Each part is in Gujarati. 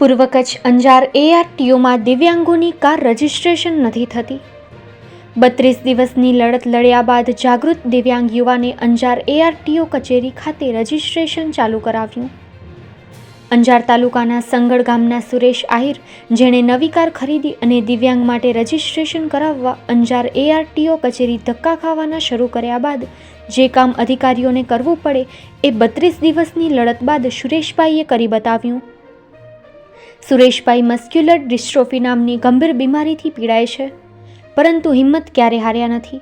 પૂર્વ કચ્છ અંજાર એઆરટીઓમાં દિવ્યાંગોની કાર રજિસ્ટ્રેશન નથી થતી. બત્રીસ દિવસની લડત લડ્યા બાદ જાગૃત દિવ્યાંગ યુવાને અંજાર એઆરટીઓ કચેરી ખાતે રજિસ્ટ્રેશન ચાલુ કરાવ્યું. અંજાર તાલુકાના સંગળ ગામના સુરેશ આહિર, જેણે નવી કાર ખરીદી અને દિવ્યાંગ માટે રજિસ્ટ્રેશન કરાવવા અંજાર એઆરટીઓ કચેરી ધક્કા ખાવાના શરૂ કર્યા બાદ જે કામ અધિકારીઓને કરવું પડે એ બત્રીસ દિવસની લડત બાદ સુરેશભાઈએ કરી બતાવ્યું. સુરેશભાઈ મસ્ક્યુલર ડિસ્ટ્રોફી નામની ગંભીર બીમારીથી પીડાય છે, પરંતુ હિંમત ક્યારે હાર્યા નથી.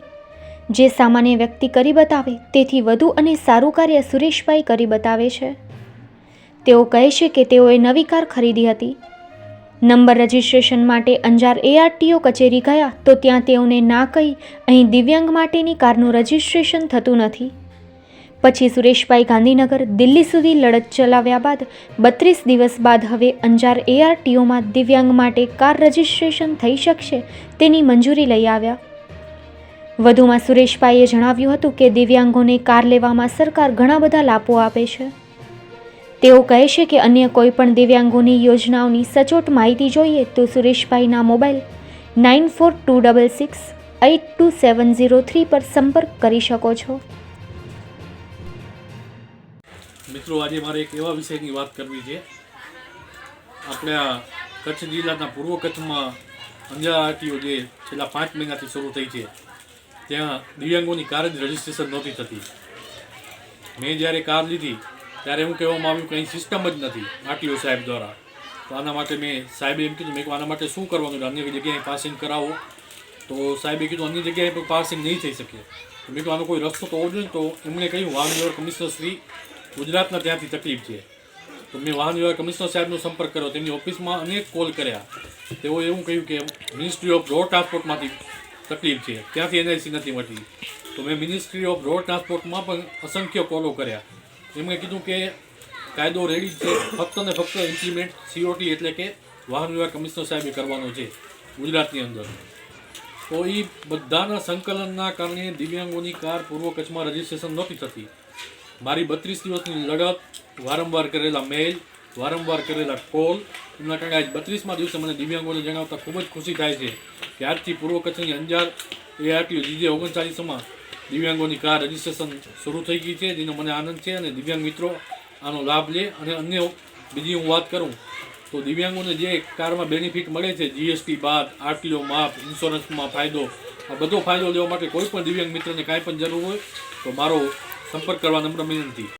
જે સામાન્ય વ્યક્તિ કરી બતાવે, તેથી વધુ અને સારું કાર્ય સુરેશભાઈ કરી બતાવે છે. તેઓ કહે છે કે તેઓએ નવી કાર ખરીદી હતી. નંબર રજિસ્ટ્રેશન માટે અંજાર એઆરટીઓ કચેરી ગયા, તો ત્યાં તેઓને ના કહી અહીં દિવ્યાંગ માટેની કારનું રજિસ્ટ્રેશન થતું નથી. પછી સુરેશભાઈ ગાંધીનગર દિલ્હી સુધી લડત ચલાવ્યા બાદ બત્રીસ દિવસ બાદ હવે અંજાર એઆરટીઓમાં દિવ્યાંગ માટે કાર રજિસ્ટ્રેશન થઈ શકશે તેની મંજૂરી લઈ આવ્યા. વધુમાં સુરેશભાઈએ જણાવ્યું હતું કે દિવ્યાંગોને કાર લેવામાં સરકાર ઘણા બધા લાભો આપે છે. તેઓ કહે છે કે અન્ય કોઈ પણ દિવ્યાંગોની યોજનાઓની સચોટ માહિતી જોઈએ તો સુરેશભાઈના mobile nine four two double six, eight two seven zero three પર સંપર્ક કરી શકો છો. મિત્રો, આજે મારે એક એવા વિષયની વાત કરવી છે. આપણે કચ્છ જિલ્લાના પૂર્વ કચ્છમાં અંજાર આરટીઓ જે છેલ્લા પાંચ મહિનાથી શરૂ થઈ છે, ત્યાં દિવ્યાંગોની કાર જ રજિસ્ટ્રેશન નહોતી થતી. મેં જ્યારે કાર લીધી, ત્યારે એવું કહેવામાં આવ્યું કે અહીં સિસ્ટમ જ નથી આરટીઓ સાહેબ દ્વારા. તો આના માટે મેં સાહેબે એમ કીધું, મેં આના માટે શું કરવાનું? અન્ય જગ્યાએ પાસિંગ કરાવો. તો સાહેબે કીધું, અન્ય જગ્યાએ પાસિંગ નહીં થઈ શકે. મેં કીધું, આનો કોઈ રસ્તો તો હોવો જોઈએ. તો એમણે કહ્યું વાહન વ્યવહાર કમિશનર શ્રી ગુજરાતના ત્યાંથી તકલીફ છે. તો મેં વાહન વ્યવહાર કમિશનર સાહેબનો સંપર્ક કર્યો, તેમની ઓફિસમાં અનેક કોલ કર્યા. તેઓએ એવું કહ્યું કે મિનિસ્ટ્રી ઓફ રોડ ટ્રાન્સપોર્ટમાંથી તકલીફ છે. ત્યાંથી એનઆઈસી નથી મળતી. તો મેં મિનિસ્ટ્રી ઓફ રોડ ટ્રાન્સપોર્ટમાં પણ અસંખ્ય કોલો કર્યા. એમણે કીધું કે કાયદો રેડી છે. ફક્ત ને ફક્ત ઇમ્પ્લિમેન્ટ સીઓટી એટલે કે વાહન વ્યવહાર કમિશનર સાહેબે કરવાનો છે ગુજરાતની અંદર. તો એ બધાના સંકલનના કારણે દિવ્યાંગોની કાર પૂર્વ કચ્છમાં રજીસ્ટ્રેશન નહોતી થતી. મારી બત્રીસ દિવસની લડત, વારંવાર કરેલા મેલ વારંવાર કરેલા કોલ એમના કારણે આજ બત્રીસમાં દિવસે મને દિવ્યાંગોને જણાવતા ખૂબ જ ખુશી થાય છે કે આજથી પૂર્વ કચ્છની અંજાર એઆરટીઓ જીજે ઓગણચાલીસમાં દિવ્યાંગોની કાર રજિસ્ટ્રેશન શરૂ થઈ ગઈ છે, જેનો મને આનંદ છે અને દિવ્યાંગ મિત્રો આનો લાભ લે. અને અન્ય બીજી હું વાત કરું તો દિવ્યાંગોને જે કારમાં બેનિફિટ મળે છે જીએસટી બાદ આરટીઓ માફ ઇન્સ્યોરન્સમાં ફાયદો, આ બધો ફાયદો લેવા માટે કોઈ પણ દિવ્યાંગ મિત્રને કાંઈ પણ જરૂર હોય તો મારો સંપર્ક કરવા નમ્ર વિનંતી